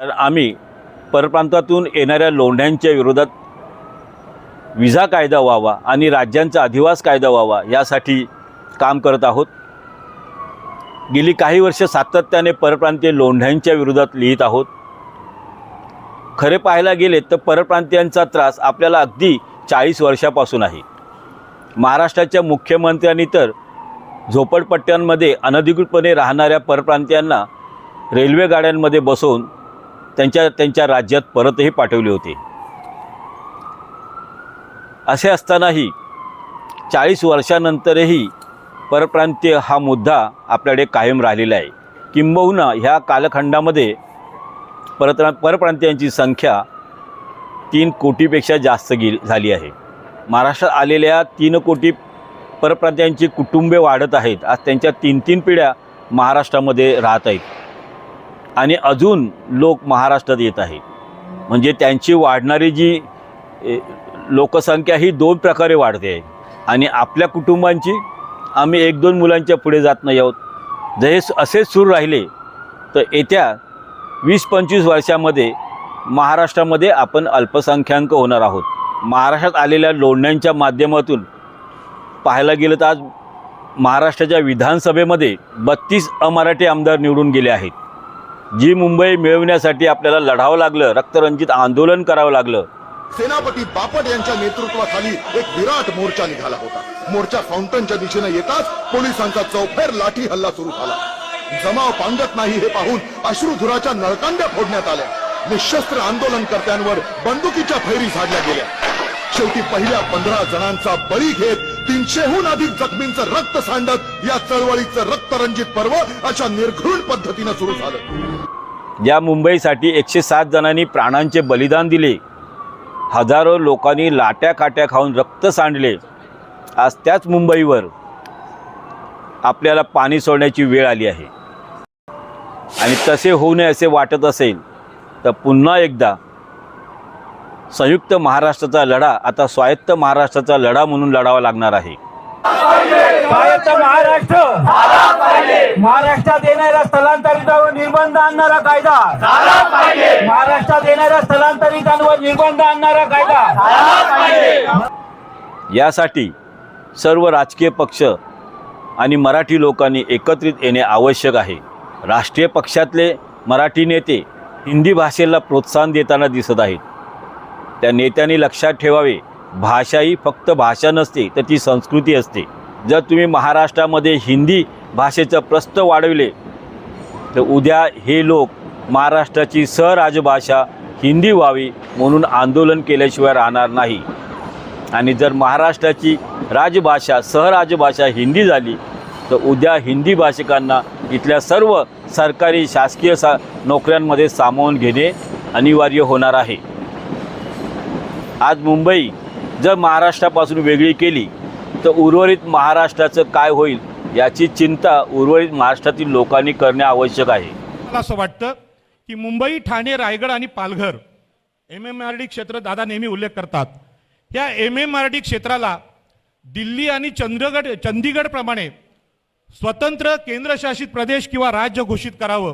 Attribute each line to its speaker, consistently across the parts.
Speaker 1: तर आम्ही परप्रांतातून येणाऱ्या लोंढ्यांच्या विरोधात विजा कायदा व्हावा आणि राज्यांचा अधिवास कायदा व्हावा यासाठी काम करत आहोत. गेली काही वर्ष सातत्याने परप्रांतीय लोंढ्यांच्या विरोधात लिहित आहोत. खरे पाहायला गेले तर परप्रांतीयांचा त्रास आपल्याला अगदी चाळीस वर्षापासून आहे. महाराष्ट्राच्या मुख्यमंत्र्यांनी तर झोपडपट्ट्यांमध्ये अनधिकृतपणे राहणाऱ्या परप्रांतीयांना रेल्वे गाड्यांमध्ये बसवून त्यांच्या त्यांच्या राज्यात परतही पाठवले होते. असे असतानाही चाळीस वर्षानंतरही परप्रांतीय हा मुद्दा आपल्याकडे कायम राहिलेला आहे. किंबहुना ह्या कालखंडामध्ये परप्रा परप्रांतीयांची संख्या तीन कोटीपेक्षा जास्त गे झाली आहे. महाराष्ट्रात आलेल्या तीन कोटी परप्रांतीयांची कुटुंबे वाढत आहेत. आज त्यांच्या तीन तीन पिढ्या महाराष्ट्रामध्ये राहत आहेत. आणि अजून लोक महाराष्ट्रात येत आहे. म्हणजे त्यांची वाढणारी जी लोकसंख्या ही दोन प्रकारे वाढते. आहे आणि आपल्या कुटुंबांची आम्ही एक दोन मुलांच्या पुढे जात नाही आहोत. जर हे असेच सुरू राहिले तर येत्या वीस पंचवीस वर्षामध्ये महाराष्ट्रामध्ये आपण अल्पसंख्याक होणार आहोत. महाराष्ट्रात आलेल्या लोंढ्यांच्या माध्यमातून पाहायला गेलं तर आज महाराष्ट्राच्या विधानसभेमध्ये बत्तीस अमराठी आमदार निवडून गेले आहेत. जी मुंबई मिळवण्यासाठी आपल्याला लढावं लागलं रक्तरंजित आंदोलन करावं लागलं.
Speaker 2: सेनापती बापट यांच्या नेतृत्वाखाली एक विराट मोर्चा निघाला होता. मोर्चा फाउंटनच्या दिशेने येताच पोलिसांचा चौफेर लाठी हल्ला सुरू झाला. जमाव पांगत नाही हे पाहून अश्रुधुराच्या नळकांड्या फोडण्यात आल्या. निशस्त्र आंदोलनकर्त्यांवर बंदुकीच्या फैरी झाडल्या गेल्या. शेवटी पहिल्या पंधरा जणांचा बळी घेत तीनशेहून अधिक जखमींचं रक्त सांडत या चळवळीचं रक्तरंजित पर्व अशा निर्घृण पद्धतीनं सुरू झालं.
Speaker 1: या मुंबईसाठी एकशे सात जणांनी प्राणांचे बलिदान दिले. हजारो लोकांनी लाट्या काट्या खाऊन रक्त सांडले. आज त्याच मुंबईवर आपल्याला पाणी सोडण्याची वेळ आली आहे. आणि तसे होऊ नये असे वाटत असेल तर पुन्हा एकदा संयुक्त महाराष्ट्राचा लढा आता स्वायत्त महाराष्ट्राचा लढा म्हणून लढावा लागणार आहे.
Speaker 3: स्वायत्त महाराष्ट्र महाराष्ट्रात येणाऱ्या स्थलांतरितांवर निर्बंध आणणारा कायदा. महाराष्ट्रात येणाऱ्या स्थलांतरितांवर निर्बंध आणणारा कायदा.
Speaker 1: यासाठी सर्व राजकीय पक्ष आणि मराठी लोकांनी एकत्रित येणे आवश्यक आहे. राष्ट्रीय पक्षातले मराठी नेते हिंदी भाषेला प्रोत्साहन देताना दिसत आहेत. त्या नेत्यांनी लक्षात ठेवावे. भाषा ही फक्त भाषा नसते तर ती संस्कृती असते. जर तुम्ही महाराष्ट्रामध्ये हिंदी भाषेचं प्रस्त वाढविले तर उद्या हे लोक महाराष्ट्राची सहराजभाषा हिंदी व्हावी म्हणून आंदोलन केल्याशिवाय राहणार नाही. आणि जर महाराष्ट्राची राजभाषा सहराजभाषा हिंदी झाली तर उद्या हिंदी भाषिकांना इथल्या सर्व सरकारी शासकीय सा नोकऱ्यांमध्ये सामावून घेणे अनिवार्य होणार आहे. आज मुंबई जर महाराष्ट्रापासून वेगळी केली तर उर्वरित महाराष्ट्राचं काय होईल याची चिंता उर्वरित महाराष्ट्रातील लोकांनी करणे आवश्यक आहे.
Speaker 4: मला असं वाटतं की मुंबई ठाणे रायगड आणि Palghar M M R D क्षेत्र दादा नेहमी उल्लेख करतात. या एम एम आर डी क्षेत्राला दिल्ली आणि चंद्रगड चंदीगडप्रमाणे स्वतंत्र केंद्रशासित प्रदेश किंवा राज्य घोषित करावं.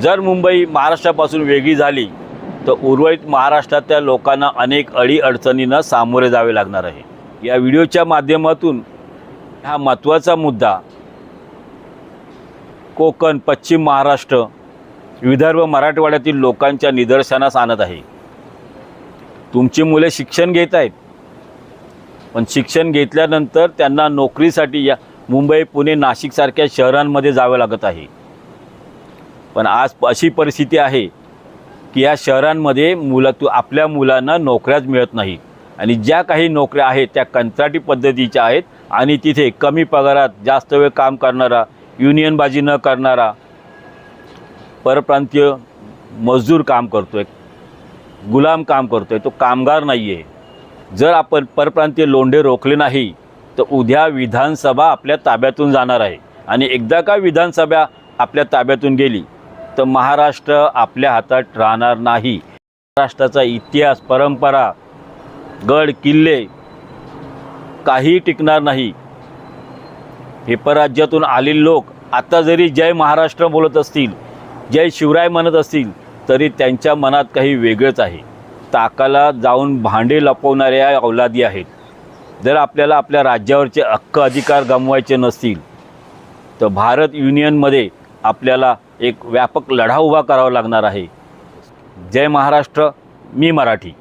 Speaker 1: जर मुंबई महाराष्ट्रापासून वेगळी झाली तर उर्वरित महाराष्ट्रातल्या लोकांना अनेक अडी अडचणींना सामोरे जावे लागणार आहे. या व्हिडिओच्या माध्यमातून हा महत्त्वाचा मुद्दा कोकण पश्चिम महाराष्ट्र विदर्भ मराठवाड्यातील लोकांच्या निदर्शनास आणत आहे. तुमची मुले शिक्षण घेत आहेत. पण शिक्षण घेतल्यानंतर त्यांना नोकरीसाठी या मुंबई पुणे नाशिकसारख्या शहरांमध्ये जावं लागत आहे. पण आज अशी परिस्थिती आहे की या शहरांमध्ये मुलं तू आपल्या मुलांना नोकऱ्याच मिळत नाही. आणि ज्या काही नोकऱ्या आहेत त्या कंत्राटी पद्धतीच्या आहेत आणि तिथे कमी पगारात जास्त वेळ काम करणारा युनियनबाजी न करणारा परप्रांतीय मजदूर काम करतो आहे गुलाम काम करतो आहे तो कामगार नाही आहे जर आपण परप्रांतीय लोंढे रोखले नाही तर उद्या विधानसभा आपल्या ताब्यातून जाणार आहे. आणि एकदा का विधानसभा आपल्या ताब्यातून गेली तर महाराष्ट्र आपल्या हातात राहणार नाही. महाराष्ट्राचा इतिहास परंपरा गड किल्ले काही टिकणार नाही. हे परराज्यातून आलेले लोक आता जरी जय महाराष्ट्र बोलत असतील जय शिवराय म्हणत असतील तरी त्यांच्या मनात काही वेगळंच आहे. ताकाला जाऊन भांडे लपवणाऱ्या अवलादी आहेत. जर आपल्याला आपल्या राज्यावरचे हक्क अधिकार गमवायचे नसतील तर भारत युनियनमध्ये आपल्याला एक व्यापक लढा उभा करावा लागणार आहे. जय महाराष्ट्र मी मराठी.